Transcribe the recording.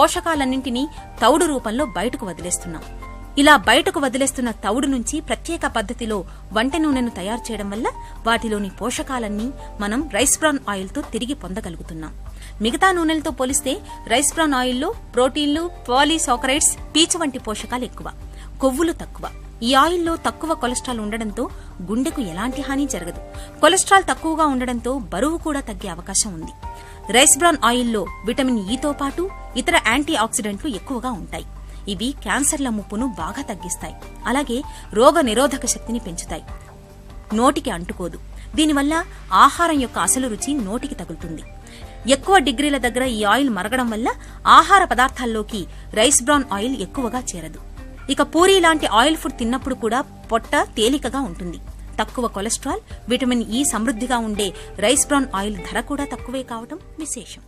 పోషకాలన్నింటినీ తౌడు రూపంలో బయటకు వదిలేస్తున్నాం. ఇలా బయటకు వదిలేస్తున్న తౌడు నుంచి ప్రత్యేక పద్ధతిలో వంట నూనెను తయారు చేయడం వల్ల వాటిలోని పోషకాలన్నీ మనం రైస్ బ్రాన్ ఆయిల్తో తిరిగి పొందగలుగుతున్నాం. మిగతా నూనెలతో పోలిస్తే రైస్ బ్రాన్ ఆయిల్లో ప్రోటీన్లు పాలీసాకరైడ్స్ పీచు వంటి పోషకాలు ఎక్కువ కొవ్వులు తక్కువ. ఈ ఆయిల్లో తక్కువ కొలెస్ట్రాల్ ఉండడంతో గుండెకు ఎలాంటి హాని జరగదు. కొలెస్ట్రాల్ తక్కువగా ఉండడంతో బరువు కూడా తగ్గే అవకాశం ఉంది. రైస్ బ్రాన్ ఆయిల్లో విటమిన్ e ఈతో పాటు ఇతర యాంటీ ఆక్సిడెంట్లు ఎక్కువగా ఉంటాయి. ఇవి క్యాన్సర్ల ముప్పును బాగా తగ్గిస్తాయి. అలాగే రోగ నిరోధక శక్తిని పెంచుతాయి. నోటికి అంటుకోదు. దీనివల్ల ఆహారం యొక్క అసలు రుచి నోటికి తగులుతుంది. ఎక్కువ డిగ్రీల దగ్గర ఈ ఆయిల్ మరగడం వల్ల ఆహార పదార్థాల్లోకి రైస్ బ్రాన్ ఆయిల్ ఎక్కువగా చేరదు. ఇక పూరీ లాంటి ఆయిల్ ఫుడ్ తిన్నప్పుడు కూడా పొట్ట తేలికగా ఉంటుంది. తక్కువ కొలెస్ట్రాల్ విటమిన్ ఈ సమృద్ధిగా ఉండే రైస్ బ్రాన్ ఆయిల్ ధర కూడా తక్కువే కావటం విశేషం.